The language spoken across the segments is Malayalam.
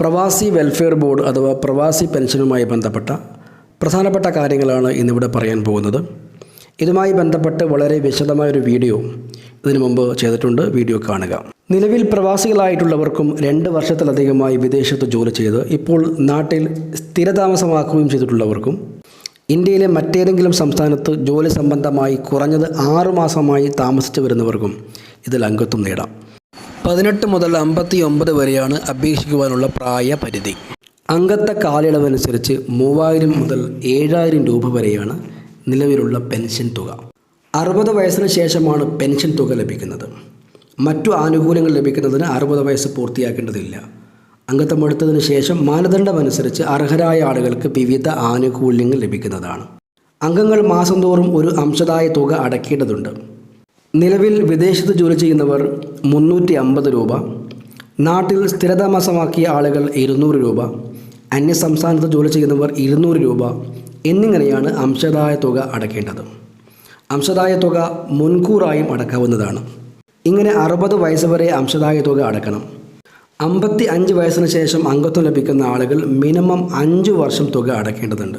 പ്രവാസി വെൽഫെയർ ബോർഡ് അഥവാ പ്രവാസി പെൻഷനുമായി ബന്ധപ്പെട്ട പ്രധാനപ്പെട്ട കാര്യങ്ങളാണ് ഇന്നിവിടെ പറയാൻ പോകുന്നത്. ഇതുമായി ബന്ധപ്പെട്ട് വളരെ വിശദമായൊരു വീഡിയോ ഇതിനു മുമ്പ് ചെയ്തിട്ടുണ്ട്. വീഡിയോ കാണുക. നിലവിൽ പ്രവാസികളായിട്ടുള്ളവർക്കും രണ്ട് വർഷത്തിലധികമായി വിദേശത്ത് ജോലി ചെയ്ത് ഇപ്പോൾ നാട്ടിൽ സ്ഥിരതാമസമാക്കുകയും ചെയ്തിട്ടുള്ളവർക്കും ഇന്ത്യയിലെ മറ്റേതെങ്കിലും സംസ്ഥാനത്ത് ജോലി സംബന്ധമായി കുറഞ്ഞത് ആറുമാസമായി താമസിച്ചു വരുന്നവർക്കും ഇതിൽ അംഗത്വം നേടാം. പതിനെട്ട് മുതൽ അമ്പത്തി ഒമ്പത് വരെയാണ് അപേക്ഷിക്കുവാനുള്ള പ്രായപരിധി അംഗത്വ കാലയളവനുസരിച്ച് മൂവായിരം മുതൽ ഏഴായിരം രൂപ വരെയാണ് നിലവിലുള്ള പെൻഷൻ തുക. അറുപത് വയസ്സിന് ശേഷമാണ് പെൻഷൻ തുക ലഭിക്കുന്നത്. മറ്റു ആനുകൂല്യങ്ങൾ ലഭിക്കുന്നതിന് അറുപത് വയസ്സ് പൂർത്തിയാക്കേണ്ടതില്ല. അംഗത്വം എടുത്തതിന് ശേഷം മാനദണ്ഡമനുസരിച്ച് അർഹരായ ആളുകൾക്ക് വിവിധ ആനുകൂല്യങ്ങൾ ലഭിക്കുന്നതാണ്. അംഗങ്ങൾ മാസം തോറും ഒരു അംശദായ തുക അടയ്ക്കേണ്ടതുണ്ട്. നിലവിൽ വിദേശത്ത് ജോലി ചെയ്യുന്നവർ മുന്നൂറ്റി അമ്പത് രൂപ നാട്ടിൽ സ്ഥിരതാമസമാക്കിയ ആളുകൾ ഇരുന്നൂറ് രൂപ അന്യസംസ്ഥാനത്ത് ജോലി ചെയ്യുന്നവർ ഇരുന്നൂറ് രൂപ എന്നിങ്ങനെയാണ് അംശദായ തുക അടക്കേണ്ടത്. അംശദായ തുക മുൻകൂറായും അടക്കാവുന്നതാണ്. ഇങ്ങനെ അറുപത് വയസ്സ് വരെ അംശദായ തുക അടക്കണം. അമ്പത്തി അഞ്ച് വയസ്സിന് ശേഷം അംഗത്വം ലഭിക്കുന്ന ആളുകൾ മിനിമം അഞ്ച് വർഷം തുക അടക്കേണ്ടതുണ്ട്.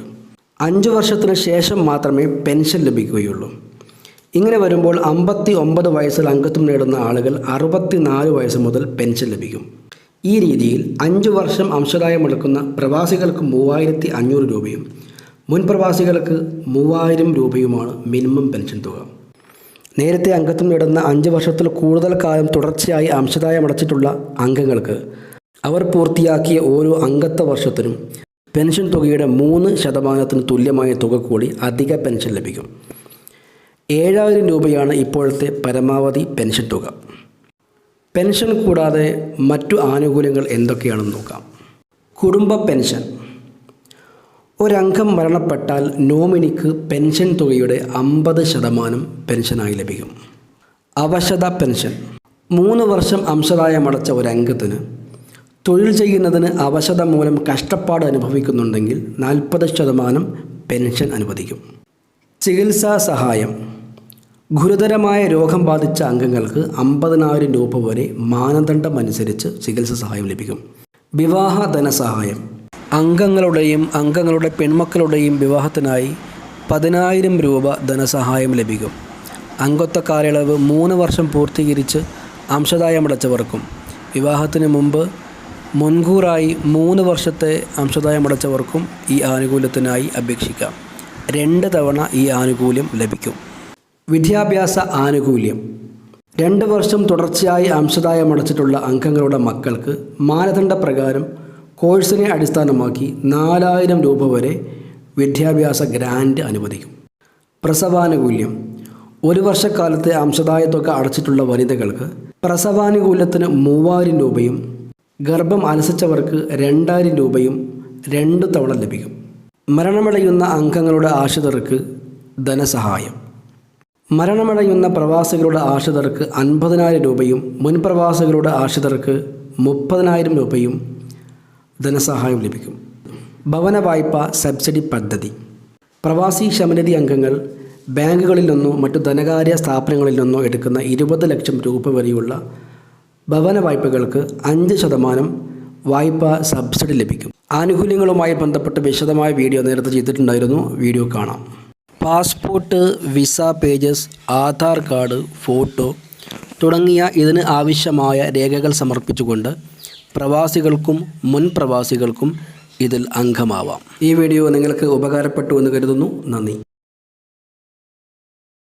അഞ്ച് വർഷത്തിന് ശേഷം മാത്രമേ പെൻഷൻ ലഭിക്കുകയുള്ളൂ. ഇങ്ങനെ വരുമ്പോൾ അമ്പത്തി ഒമ്പത് വയസ്സിൽ അംഗത്വം നേടുന്ന ആളുകൾ അറുപത്തി നാല് വയസ്സ് മുതൽ പെൻഷൻ ലഭിക്കും. ഈ രീതിയിൽ അഞ്ച് വർഷം അംശദായം എടുക്കുന്ന പ്രവാസികൾക്ക് മൂവായിരത്തി അഞ്ഞൂറ് രൂപയും മുൻ പ്രവാസികൾക്ക് മൂവായിരം രൂപയുമാണ് മിനിമം പെൻഷൻ തുക. നേരത്തെ അംഗത്വം നേടുന്ന അഞ്ച് വർഷത്തിൽ കൂടുതൽ കാലം തുടർച്ചയായി അംശദായം അടച്ചിട്ടുള്ള അംഗങ്ങൾക്ക് അവർ പൂർത്തിയാക്കിയ ഓരോ അംഗത്വ വർഷത്തിനും പെൻഷൻ തുകയുടെ മൂന്ന് ശതമാനത്തിന് തുല്യമായ തുക കൂടി അധിക പെൻഷൻ ലഭിക്കും. ഏഴായിരം രൂപയാണ് ഇപ്പോഴത്തെ പരമാവധി പെൻഷൻ തുക. പെൻഷൻ കൂടാതെ മറ്റു ആനുകൂല്യങ്ങൾ എന്തൊക്കെയാണെന്ന് നോക്കാം. കുടുംബ പെൻഷൻ. ഒരംഗം മരണപ്പെട്ടാൽ നോമിനിക്ക് പെൻഷൻ തുകയുടെ അമ്പത് ശതമാനം പെൻഷനായി ലഭിക്കും. അവശത പെൻഷൻ. മൂന്ന് വർഷം അംശദായം അടച്ച ഒരംഗത്തിന് തൊഴിൽ ചെയ്യുന്നതിന് അവശത മൂലം കഷ്ടപ്പാട് അനുഭവിക്കുന്നുണ്ടെങ്കിൽ നാൽപ്പത് ശതമാനം പെൻഷൻ അനുവദിക്കും. ചികിത്സാ സഹായം. ഗുരുതരമായ രോഗം ബാധിച്ച അംഗങ്ങൾക്ക് അമ്പതിനായിരം രൂപ വരെ മാനദണ്ഡം അനുസരിച്ച് ചികിത്സ സഹായം ലഭിക്കും. വിവാഹ ധനസഹായം. അംഗങ്ങളുടെയും അംഗങ്ങളുടെ പെൺമക്കളുടെയും വിവാഹത്തിനായി പതിനായിരം രൂപ ധനസഹായം ലഭിക്കും. അംഗത്വ കാലയളവ് മൂന്ന് വർഷം പൂർത്തീകരിച്ച് അംശദായമടച്ചവർക്കും വിവാഹത്തിന് മുമ്പ് മുൻകൂറായി മൂന്ന് വർഷത്തെ അംശദായമടച്ചവർക്കും ഈ ആനുകൂല്യത്തിനായി അപേക്ഷിക്കാം. രണ്ട് തവണ ഈ ആനുകൂല്യം ലഭിക്കും. വിദ്യാഭ്യാസ ആനുകൂല്യം. രണ്ട് വർഷം തുടർച്ചയായി അംശദായം അടച്ചിട്ടുള്ള അംഗങ്ങളുടെ മക്കൾക്ക് മാനദണ്ഡ പ്രകാരം കോഴ്സിനെ അടിസ്ഥാനമാക്കി നാലായിരം രൂപ വരെ വിദ്യാഭ്യാസ ഗ്രാൻഡ് അനുവദിക്കും. പ്രസവാനുകൂല്യം. ഒരു വർഷക്കാലത്തെ അംശദായത്തൊക്കെ അടച്ചിട്ടുള്ള വനിതകൾക്ക് പ്രസവാനുകൂല്യത്തിന് മൂവായിരം രൂപയും ഗർഭം അലസിച്ചവർക്ക് രണ്ടായിരം രൂപയും രണ്ട് തവണ ലഭിക്കും. മരണമടയുന്ന അംഗങ്ങളുടെ ആശ്രിതർക്ക് ധനസഹായം. മരണമടയുന്ന പ്രവാസികളുടെ ആശ്രിതർക്ക് അൻപതിനായിരം രൂപയും മുൻ പ്രവാസികളുടെ ആശ്രിതർക്ക് മുപ്പതിനായിരം രൂപയും ധനസഹായം ലഭിക്കും. ഭവന വായ്പ സബ്സിഡി പദ്ധതി. പ്രവാസി ക്ഷമനിധി അംഗങ്ങൾ ബാങ്കുകളിൽ നിന്നോ മറ്റു ധനകാര്യ സ്ഥാപനങ്ങളിൽ നിന്നോ എടുക്കുന്ന ഇരുപത് ലക്ഷം രൂപ വരെയുള്ള ഭവന വായ്പകൾക്ക് അഞ്ച് ശതമാനം വായ്പ സബ്സിഡി ലഭിക്കും. ആനുകൂല്യങ്ങളുമായി ബന്ധപ്പെട്ട് വിശദമായ വീഡിയോ നേരത്തെ ചെയ്തിട്ടുണ്ടായിരുന്നു. വീഡിയോ കാണാം. Passport visa pages Aadhaar card photo തുടങ്ങിയ ഇതിന് ആവശ്യമായ രേഖകൾ സമർപ്പിച്ചുകൊണ്ട് പ്രവാസികൾക്കും മുൻ പ്രവാസികൾക്കും ഇതിൽ അംഗമാവാം. ഈ വീഡിയോ നിങ്ങൾക്ക് ഉപകാരപ്പെട്ടു എന്ന് കരുതുന്നു. നന്ദി.